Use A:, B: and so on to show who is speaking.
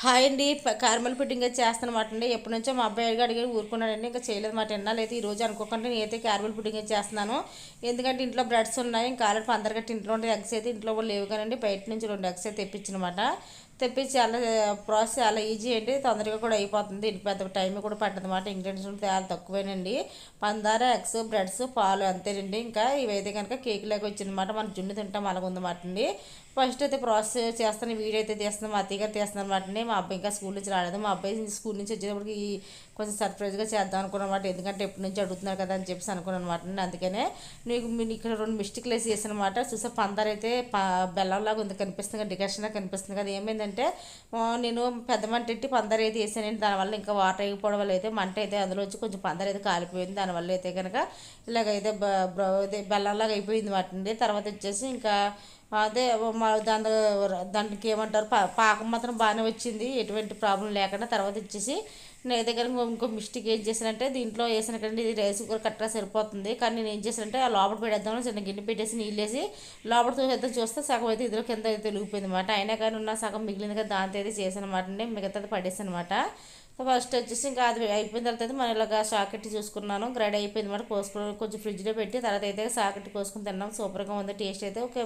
A: Hi అండి. Carmel pudding అయితే చేస్తానమాట అండి ఎప్పటి నుంచో మా అబ్బాయి అడిగి అడిగి ఊరుకున్నాడండి ఇంకా చేయలేదు మాట. ఎన్నాలైతే ఈ రోజు అనుకోకుండా నేనైతే కార్మల్ పుడ్డింగ్ అయితే చేస్తున్నాను. ఎందుకంటే ఇంట్లో బ్రెడ్స్ ఉన్నాయి ఇంకా ఆల్రెడీ అందరికట్టి ఇంట్లో ఉండే ఎగ్స్ అయితే ఇంట్లో కూడా లేవు కానీ బయట నుంచి రెండు ఎగ్స్ అయితే తెప్పించినమాట తెప్పించి చాలా ప్రాసెస్ చాలా ఈజీ అండి. తొందరగా కూడా అయిపోతుంది. ఇంటి పెద్ద టైం కూడా పట్టదన్నమాట ఇంగ్రీడియంట్స్ చాలా తక్కువేనండి. పందార ఎగ్స్ బ్రెడ్స్ పాలు అంతేనండి. ఇంకా ఇవైతే కనుక కేక్ లాగా వచ్చిందన్నమాట. మనం జున్ను తింటాం అలాగుందన్నమాట అండి. ఫస్ట్ అయితే ప్రాసెస్ చేస్తాను. వీడియో అయితే తీస్తున్నాం. మా అత్తయ్య గారు తీస్తున్నారు అనమాట మా అబ్బాయి ఇంకా స్కూల్ నుంచి రాలేదు. మా అబ్బాయి స్కూల్ నుంచి వచ్చేటప్పటికి కొంచెం సర్ప్రైజ్గా చేద్దాం అనుకున్నమాట ఎందుకంటే ఎప్పటి నుంచి అడుగుతున్నారు కదా అని చెప్పేసి అనుకున్నాను అనమాట అందుకనే నీకు ఇక్కడ రెండు మిస్టేక్లు వేసి చేసానమాట అనమాట చూసే పందర్ అయితే బెల్లంలాగా ఉంది. కనిపిస్తుంది కదా డికషన్గా కనిపిస్తుంది కదా. ఏంటంటే నేను పెద్ద మంట ఎట్టి పందర్ అయితే వేసానండి. దానివల్ల ఇంకా వాటర్ అయిపోవడం వల్ల అయితే మంట అయితే అందులో వచ్చి కొంచెం పందర అయితే కాలిపోయింది. దానివల్ల అయితే కనుక ఇలాగైతే బెల్లంలాగా అయిపోయింది వాటిని. తర్వాత వచ్చేసి ఇంకా అదే దాని దానికి ఏమంటారు పాకం మాత్రం బాగానే వచ్చింది. ఎటువంటి ప్రాబ్లం లేకుండా తర్వాత వచ్చేసి నేను దగ్గర ఇంకో మిస్టేక్ ఏం చేశానంటే దీంట్లో వేసిన కంటే ఇది రైస్ కూడా కరెక్ట్గా సరిపోతుంది. కానీ నేను ఏం చేశానంటే ఆ లోపల పెట్టేద్దామని చిన్న గిన్నె పెట్టేసి నీళ్ళు వేసి లోపల చూసేద్దాం చూస్తే సగం అయితే ఇదిలో కింద అయితే తెలిగిపోయింది అనమాట అయినా కానీ ఉన్న సగం మిగిలింది కదా దాంతో అయితే చేశాను అనమాట అండి. మిగతాది పడేసాను అనమాట ఫస్ట్ వచ్చేసి ఇంకా అది అయిపోయిన తర్వాత అయితే మనం ఇలాగ షాకెట్ చూసుకున్నాను. గ్రైడ్ అయిపోయింది అనమాట కోసుకుని కొంచెం ఫ్రిడ్జ్లో పెట్టి తర్వాత అయితే షాకెట్ కోసుకుని తిన్నాం. సూపర్గా ఉంది టేస్ట్ అయితే. ఓకే